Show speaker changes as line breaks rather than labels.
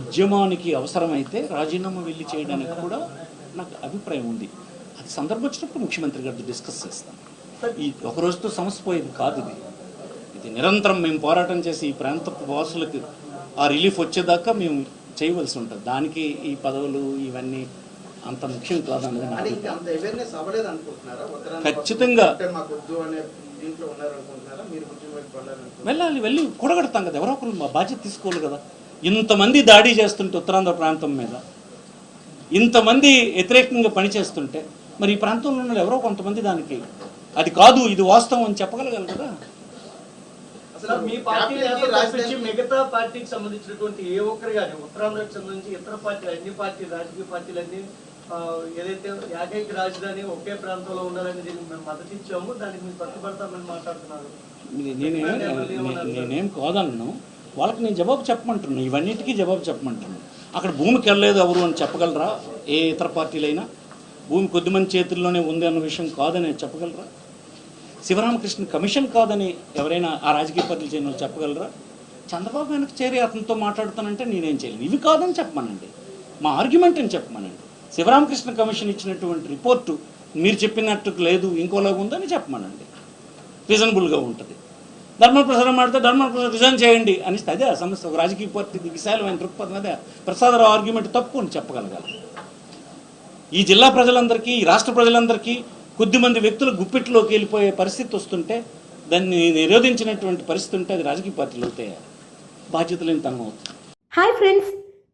ఉద్యమానికి అవసరమైతే రాజీనామా వెళ్ళి చేయడానికి కూడా నాకు అభిప్రాయం ఉంది. అది సందర్భం వచ్చినప్పుడు ముఖ్యమంత్రి గారితో డిస్కస్ చేస్తాను ఈ ఒక రోజుతో సమస్య పోయేది కాదు ఇది. ఇది నిరంతరం మేము పోరాటం చేసి ఈ ప్రాంత వాసులకు ఆ రిలీఫ్ వచ్చేదాకా మేము చేయవలసి ఉంటుంది. దానికి ఈ పదవులు ఇవన్నీ అంత ముఖ్యం కాదన్నది ఖచ్చితంగా. వెళ్ళాలి వెళ్ళి కూడగడతాం కదా. ఎవరో ఒకరు మా బాధ్యత తీసుకోవాలి కదా. ఇంతమంది దాడి చేస్తుంటే ఉత్తరాంధ్ర ప్రాంతం మీద ఇంతమంది వ్యతిరేకంగా పనిచేస్తుంటే మరి ఈ ప్రాంతంలో ఉన్న ఎవరో కొంతమంది దానికి అది కాదు ఇది వాస్తవం అని చెప్పగలగాలి కదా.
అసలు
మీ పార్టీ మిగతా పార్టీకి సంబంధించినటువంటి ఏ ఒక్కరు కానీ ఉత్తరాంధ్రకు సంబంధించి ఇతర పార్టీ అన్ని పార్టీ రాజకీయ పార్టీలన్నీ ఏదైతే ఏకైక రాజధాని ఒకే ప్రాంతంలో ఉండాలని దీనికి మేము మద్దతు ఇచ్చాము దానికి మేము కట్టుబడతామని మాట్లాడుతున్నారు.
నేనే కాదన్నాను వాళ్ళకి నేను జవాబు చెప్పమంటున్నాను ఇవన్నిటికీ జవాబు చెప్పమంటున్నాను అక్కడ భూమికి వెళ్ళలేదు ఎవరు అని చెప్పగలరా? ఏ ఇతర పార్టీలైనా? భూమి కొద్దిమంది చేతుల్లోనే ఉంది అన్న విషయం కాదని చెప్పగలరా? శివరామకృష్ణ కమిషన్ కాదని ఎవరైనా ఆ రాజకీయ పార్టీలు చేయని వాళ్ళు చెప్పగలరా? చంద్రబాబు వెనక్కి చేరి అతనితో మాట్లాడుతానంటే నేనేం చేయలేను. ఇవి కాదని చెప్పమనండి. మా ఆర్గ్యుమెంట్ అని చెప్పమనండి. శివరామకృష్ణ కమిషన్ ఇచ్చినటువంటి రిపోర్టు మీరు చెప్పినట్టు లేదు ఇంకోలాగా ఉందని చెప్పమనండి. రీజనబుల్గా ఉంటుంది. ధర్మ ప్రసారం మాడితే ధర్మ ప్రసారం రిజైన్ చేయండి అని అదే ఆ సమస్య. ఒక రాజకీయ పార్టీ విశాలమైన దృక్పథం అదే. ప్రసాదరావు ఆర్గ్యుమెంట్ తప్పు అని చెప్పగలగాలి. ఈ జిల్లా ప్రజలందరికీ ఈ రాష్ట్ర ప్రజలందరికీ కొద్దిమంది వ్యక్తులు గుప్పిట్లోకి వెళ్ళిపోయే పరిస్థితి వస్తుంటే దాన్ని నిరోధించినటువంటి పరిస్థితి ఉంటే అది రాజకీయ పార్టీలు అవుతాయి? బాధ్యతలేని తనం అవుతుంది.
Hi friends